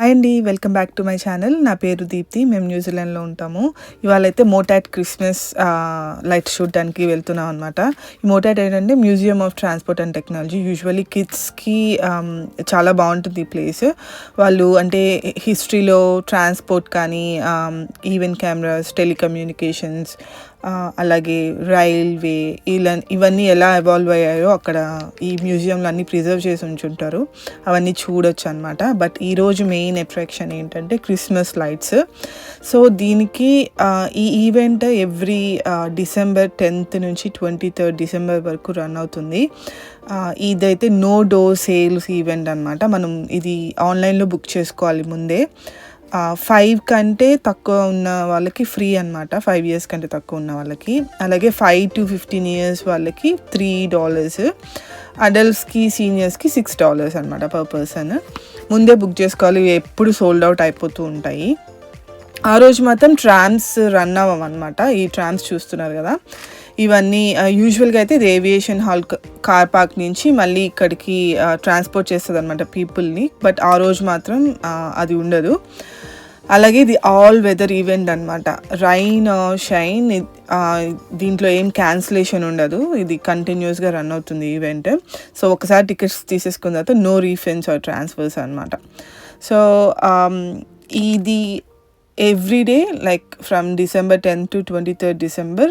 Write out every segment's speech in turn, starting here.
Hi అండి welcome back to my channel. నా పేరు దీప్తి మేము న్యూజిలాండ్లో ఉంటాము. ఇవాళ అయితే మోటాట్ క్రిస్మస్ లైట్ చూడడానికి వెళ్తున్నాం అనమాట ఈ మోటాట్ ఏంటంటే museum of transport and technology. Usually కిడ్స్కి చాలా బాగుంటుంది ఈ ప్లేస్. వాళ్ళు అంటే హిస్టరీలో ట్రాన్స్పోర్ట్ కానీ ఈవెంట్ కెమెరాస్ టెలికమ్యూనికేషన్స్ అలాగే రైల్వే ఇలా ఇవన్నీ ఎలా ఎవాల్వ్ అయ్యాయో అక్కడ ఈ మ్యూజియంలో అన్ని ప్రిజర్వ్ చేసి ఉంచుంటారు. అవన్నీ చూడొచ్చు అనమాట బట్ ఈరోజు మెయిన్ అట్రాక్షన్ ఏంటంటే క్రిస్మస్ లైట్స్ సో దీనికి ఈ ఈవెంట్ ఎవ్రీ డిసెంబర్ టెన్త్ నుంచి ట్వంటీ థర్డ్ డిసెంబర్ వరకు రన్ అవుతుంది. ఇదైతే నో డో సేల్స్ ఈవెంట్ అనమాట మనం ఇది ఆన్లైన్లో బుక్ చేసుకోవాలి ముందే. ఫైవ్ కంటే తక్కువ ఉన్న వాళ్ళకి ఫ్రీ అనమాట ఫైవ్ ఇయర్స్ కంటే తక్కువ ఉన్న వాళ్ళకి. అలాగే ఫైవ్ టు ఫిఫ్టీన్ ఇయర్స్ వాళ్ళకి త్రీ డాలర్స్ అడల్ట్స్కి సీనియర్స్కి సిక్స్ డాలర్స్ అనమాట పర్ పర్సన్ ముందే బుక్ చేసుకోవాలి. ఎప్పుడు సోల్డ్ అవుట్ అయిపోతూ ఉంటాయి. ఆ రోజు మాత్రం ట్రామ్స్ రన్ అవ్వమన్నమాట అనమాట ఈ ట్రామ్స్ చూస్తున్నారు కదా. ఇవన్నీ యూజువల్గా అయితే ఇది ఏవియేషన్ హాల్ కార్ పార్క్ నుంచి మళ్ళీ ఇక్కడికి ట్రాన్స్పోర్ట్ చేస్తుంది అనమాట పీపుల్ని బట్ ఆ రోజు మాత్రం అది ఉండదు. అలాగే ఇది ఆల్ వెదర్ ఈవెంట్ అనమాట రైన్ షైన్ దీంట్లో ఏం క్యాన్సిలేషన్ ఉండదు. ఇది కంటిన్యూస్గా రన్ అవుతుంది ఈవెంట్ సో ఒకసారి టికెట్స్ తీసేసుకున్న తర్వాత నో రీఫండ్స్ ఆర్ ట్రాన్స్ఫర్స్ అనమాట సో ఇది every day like from December tenth to twenty third December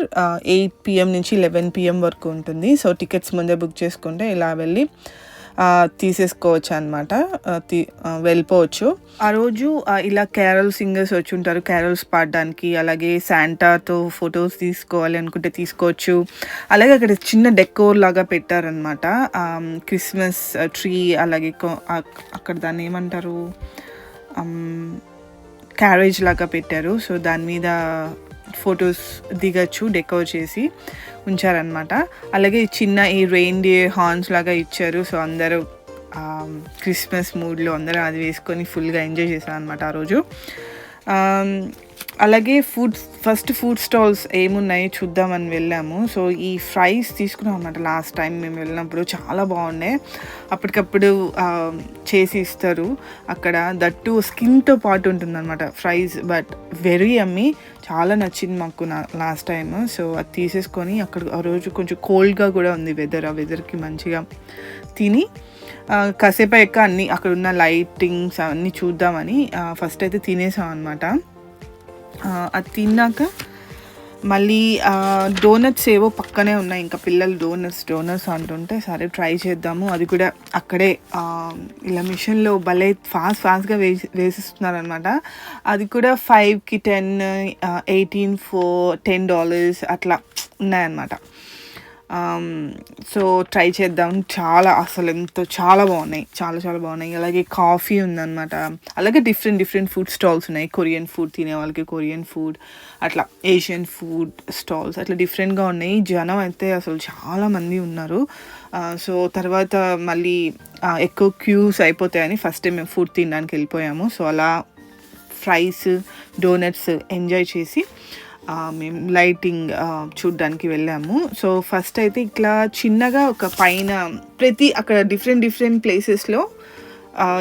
eight PM నుంచి లెవెన్ పిఎం వరకు ఉంటుంది. సో టికెట్స్ ముందే బుక్ చేసుకుంటే ఇలా వెళ్ళి తీసేసుకోవచ్చు అనమాట వెళ్ళిపోవచ్చు. ఆ రోజు ఇలా క్యారల్ సింగర్స్ వచ్చి ఉంటారు. క్యారల్స్ పాడడానికి అలాగే శాంటాతో ఫొటోస్ తీసుకోవాలి అనుకుంటే తీసుకోవచ్చు. అలాగే అక్కడ చిన్న డెకోర్ లాగా పెట్టారనమాట క్రిస్మస్ ట్రీ అలాగే అక్కడ దాన్ని ఏమంటారు? క్యారేజ్ లాగా పెట్టారు. సో దాని మీద ఫొటోస్ దిగచ్చు డెకోర్ చేసి ఉంచారనమాట అలాగే చిన్న ఈ రెయిన్ డే హార్న్స్ లాగా ఇచ్చారు. సో అందరూ క్రిస్మస్ మూడ్లో అందరూ అది వేసుకొని ఫుల్గా ఎంజాయ్ చేశారు అనమాట ఆ రోజు. అలాగే ఫుడ్ ఫస్ట్ ఫుడ్ స్టాల్స్ ఏమున్నాయో చూద్దామని వెళ్ళాము. సో ఈ ఫ్రైస్ తీసుకున్నాం అనమాట లాస్ట్ టైం మేము వెళ్ళినప్పుడు. చాలా బాగున్నాయి. అప్పటికప్పుడు చేసి ఇస్తారు. అక్కడ దట్టు స్కిన్తో పాటు ఉంటుందన్నమాట ఫ్రైస్ బట్ వెరీ అమ్మి చాలా నచ్చింది మాకు నా లాస్ట్ టైం సో అది తీసేసుకొని అక్కడ ఆ రోజు కొంచెం కోల్డ్గా కూడా ఉంది వెదర్ ఆ వెదర్కి మంచిగా తిని కాసేపు ఎక్క అన్ని అక్కడ ఉన్న లైటింగ్స్ అన్నీ చూద్దామని ఫస్ట్ అయితే తినేసాం అనమాట అది తిన్నాక మళ్ళీ డోనట్స్ ఏవో పక్కనే ఉన్నాయి. ఇంకా పిల్లలు డోనట్స్ డోనట్స్ అంటుంటే సరే ట్రై చేద్దాము. అది కూడా అక్కడే ఇలా మిషన్లో భలే ఫాస్ట్ ఫాస్ట్గా వేసి వేసిస్తున్నారనమాట అది కూడా ఫైవ్కి ten eighteen four ten dollars అట్లా ఉన్నాయన్నమాట. సో ట్రై చేద్దాం. చాలా అసలు ఎంతో చాలా బాగున్నాయి. చాలా చాలా బాగున్నాయి. అలాగే కాఫీ ఉందన్నమాట. అలాగే డిఫరెంట్ డిఫరెంట్ ఫుడ్ స్టాల్స్ ఉన్నాయి. కొరియన్ ఫుడ్ తినే వాళ్ళకి కొరియన్ ఫుడ్ అట్లా ఏషియన్ ఫుడ్ స్టాల్స్ అట్లా డిఫరెంట్గా ఉన్నాయి. జనం అయితే అసలు చాలామంది ఉన్నారు. సో తర్వాత మళ్ళీ ఎక్కువ క్యూస్ అయిపోతాయని ఫస్ట్ మేము ఫుడ్ తినడానికి వెళ్ళిపోయాము. సో అలా ఫ్రైస్ డోనట్స్ ఎంజాయ్ చేసి మేము లైటింగ్ చూడ్డానికి వెళ్ళాము. సో ఫస్ట్ అయితే ఇట్లా చిన్నగా ఒక పైన ప్రతి అక్కడ డిఫరెంట్ డిఫరెంట్ ప్లేసెస్లో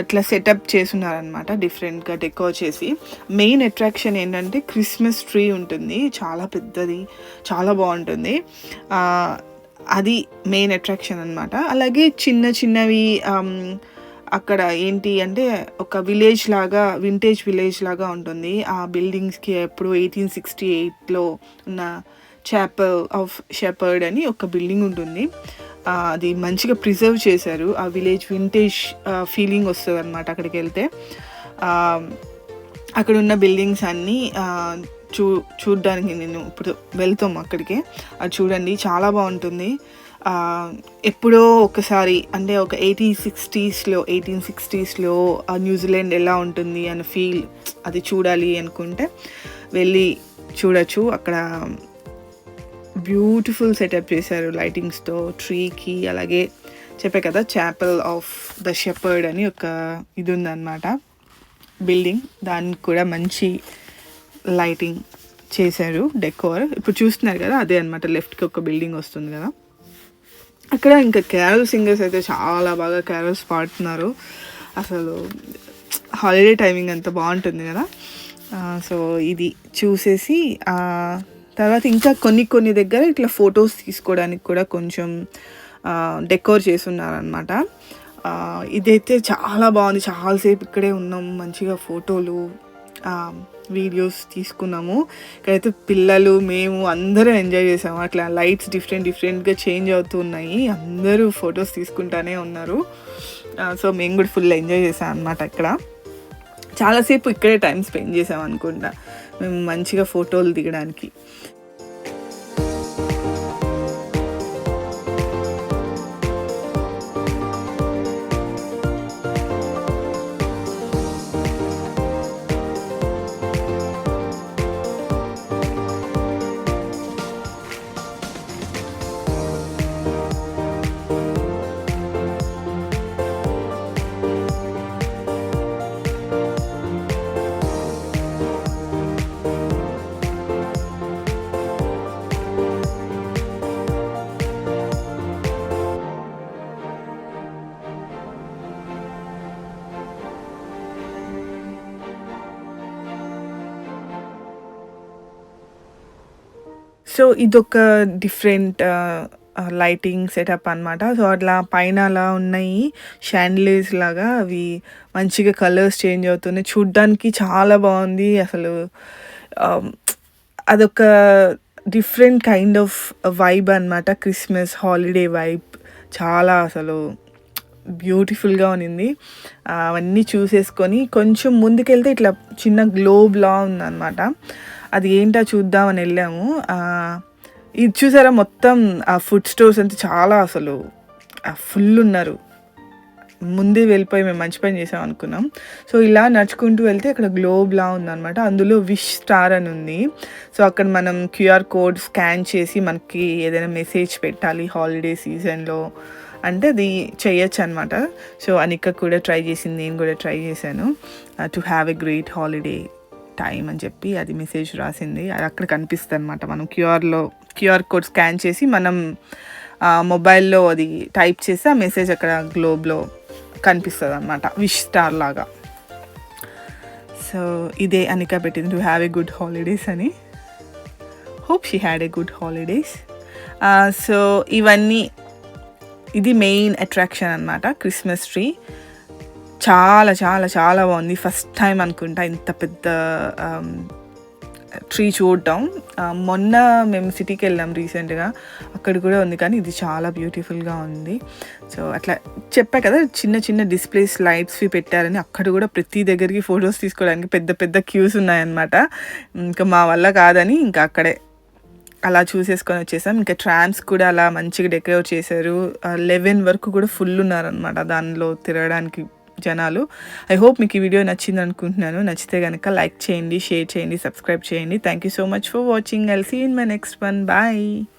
ఇట్లా సెటప్ చేస్తున్నారనమాట డిఫరెంట్గా డెకోర్ చేసి. మెయిన్ అట్రాక్షన్ ఏంటంటే క్రిస్మస్ ట్రీ ఉంటుంది. చాలా పెద్దది చాలా బాగుంటుంది. అది మెయిన్ అట్రాక్షన్ అనమాట అలాగే చిన్న చిన్నవి అక్కడ ఏంటి అంటే ఒక విలేజ్ లాగా వింటేజ్ విలేజ్ లాగా ఉంటుంది. ఆ బిల్డింగ్స్కి ఎప్పుడు ఎయిటీన్ సిక్స్టీ ఎయిట్లో ఉన్న చాపల్ ఆఫ్ షెపర్డ్ అని ఒక బిల్డింగ్ ఉంటుంది. అది మంచిగా ప్రిజర్వ్ చేశారు. ఆ విలేజ్ వింటేజ్ ఫీలింగ్ వస్తుంది అనమాట అక్కడికి వెళ్తే అక్కడ ఉన్న బిల్డింగ్స్ అన్నీ చూ చూడడానికి నేను ఇప్పుడు వెళ్తాం అక్కడికి. అది చూడండి చాలా బాగుంటుంది. ఎప్పుడో ఒకసారి అంటే ఒక ఎయిటీ సిక్స్టీస్లో ఎయిటీన్ సిక్స్టీస్లో న్యూజిలాండ్ ఎలా ఉంటుంది అన్న ఫీల్ అది చూడాలి అనుకుంటే వెళ్ళి చూడొచ్చు. అక్కడ బ్యూటిఫుల్ సెటప్ చేశారు లైటింగ్స్తో ట్రీకి అలాగే చెప్పే కదా చాపల్ ఆఫ్ ద షెపర్డ్ అని ఒక ఇది ఉందన్నమాట బిల్డింగ్. దానికి కూడా మంచి లైటింగ్ చేశారు డెకోర్. ఇప్పుడు చూస్తున్నారు కదా అదే అనమాట లెఫ్ట్కి ఒక బిల్డింగ్ వస్తుంది కదా. అక్కడ ఇంకా క్యారల్ సింగర్స్ అయితే చాలా బాగా క్యారల్స్ పాడుతున్నారు. అసలు హాలిడే టైమింగ్ అంత బాగుంటుంది కదా. సో ఇది చూసేసి తర్వాత ఇంకా కొన్ని కొన్ని దగ్గర ఇట్లా ఫొటోస్ తీసుకోవడానికి కూడా కొంచెం డెకోర్ చేస్తున్నారనమాట ఇదైతే చాలా బాగుంది. చాలాసేపు ఇక్కడే ఉన్నాం. మంచిగా ఫోటోలు వీడియోస్ తీసుకున్నాము. ఇక్కడైతే పిల్లలు మేము అందరూ ఎంజాయ్ చేసాము. అట్లా లైట్స్ డిఫరెంట్ డిఫరెంట్గా చేంజ్ అవుతూ ఉన్నాయి. అందరూ ఫొటోస్ తీసుకుంటానే ఉన్నారు. సో మేము కూడా ఫుల్ ఎంజాయ్ చేసాం అనమాట ఇక్కడ. చాలాసేపు ఇక్కడే టైం స్పెండ్ చేసాం అనుకుంటా. మేము మంచిగా ఫోటోలు దిగడానికి. సో ఇదొక డిఫరెంట్ లైటింగ్ సెటప్ అన్నమాట. సో అట్లా పైన అలా ఉన్నాయి షాండ్లీస్ లాగా. అవి మంచిగా కలర్స్ చేంజ్ అవుతున్నాయి. చూడ్డానికి చాలా బాగుంది. అసలు um, అదొక డిఫరెంట్ కైండ్ ఆఫ్ వైబ్ అనమాట క్రిస్మస్ హాలిడే వైబ్ చాలా అసలు బ్యూటిఫుల్గా ఉన్నింది. అవన్నీ చూసేసుకొని కొంచెం ముందుకెళ్తే ఇట్లా చిన్న గ్లోబ్లా ఉందన్నమాట. అది ఏంటో చూద్దామని వెళ్ళాము. ఇది చూసారా మొత్తం ఆ ఫుడ్ స్టోర్స్ అంతా చాలా అసలు ఫుల్ ఉన్నారు. ముందే వెళ్ళిపోయి మేము మంచి పని చేసాం అనుకున్నాం. సో ఇలా నడుచుకుంటూ వెళ్తే అక్కడ గ్లోబ్లా ఉందన్నమాట. అందులో విష్ స్టార్ అని ఉంది. సో అక్కడ మనం క్యూఆర్ కోడ్ స్కాన్ చేసి మనకి ఏదైనా మెసేజ్ పెట్టాలి హాలిడే సీజన్లో అంటే అది చేయొచ్చు అనమాట సో అనిక కూడా ట్రై చేసింది నేను కూడా ట్రై చేశాను to have a great holiday time అని చెప్పి అది మెసేజ్ రాసింది. అది అక్కడ కనిపిస్తుంది అనమాట మనం క్యూఆర్లో క్యూఆర్ కోడ్ స్కాన్ చేసి మనం మొబైల్లో అది టైప్ చేసి ఆ మెసేజ్ అక్కడ గ్లోబ్లో కనిపిస్తుంది అనమాట విష్ స్టార్ లాగా. సో ఇదే అనిక పెట్టింది. To have a good holidays అని. Hope she had a good holidays so ఇవన్నీ ఇది మెయిన్ అట్రాక్షన్ అనమాట క్రిస్మస్ ట్రీ చాలా చాలా చాలా బాగుంది. ఫస్ట్ టైం అనుకుంటా ఇంత పెద్ద um, ట్రీ చూడటం. Uh, మొన్న మేము సిటీకి వెళ్ళాం రీసెంట్గా అక్కడ కూడా ఉంది కానీ ఇది చాలా బ్యూటిఫుల్గా ఉంది. సో అట్లా చెప్పా కదా చిన్న చిన్న డిస్ప్లేస్ లైట్స్వి పెట్టారని అక్కడ కూడా ప్రతి దగ్గరికి ఫొటోస్ తీసుకోవడానికి పెద్ద పెద్ద క్యూస్ ఉన్నాయన్నమాట. ఇంకా మా వల్ల కాదని ఇంకా అక్కడే అలా చూసేసుకొని వచ్చేసాం. ఇంకా ట్రామ్స్ కూడా అలా మంచిగా డెకరేట్ చేశారు. Uh, లెవెన్ వరకు కూడా ఫుల్ ఉన్నారనమాట దానిలో తిరగడానికి. జనాలు. ఐ హోప్ మీకు ఈ వీడియో నచ్చింది అనుకుంటున్నాను. నచ్చితే కనుక లైక్ చేయండి షేర్ చేయండి సబ్స్క్రైబ్ చేయండి. Thank you so much for watching I'll see in my next one bye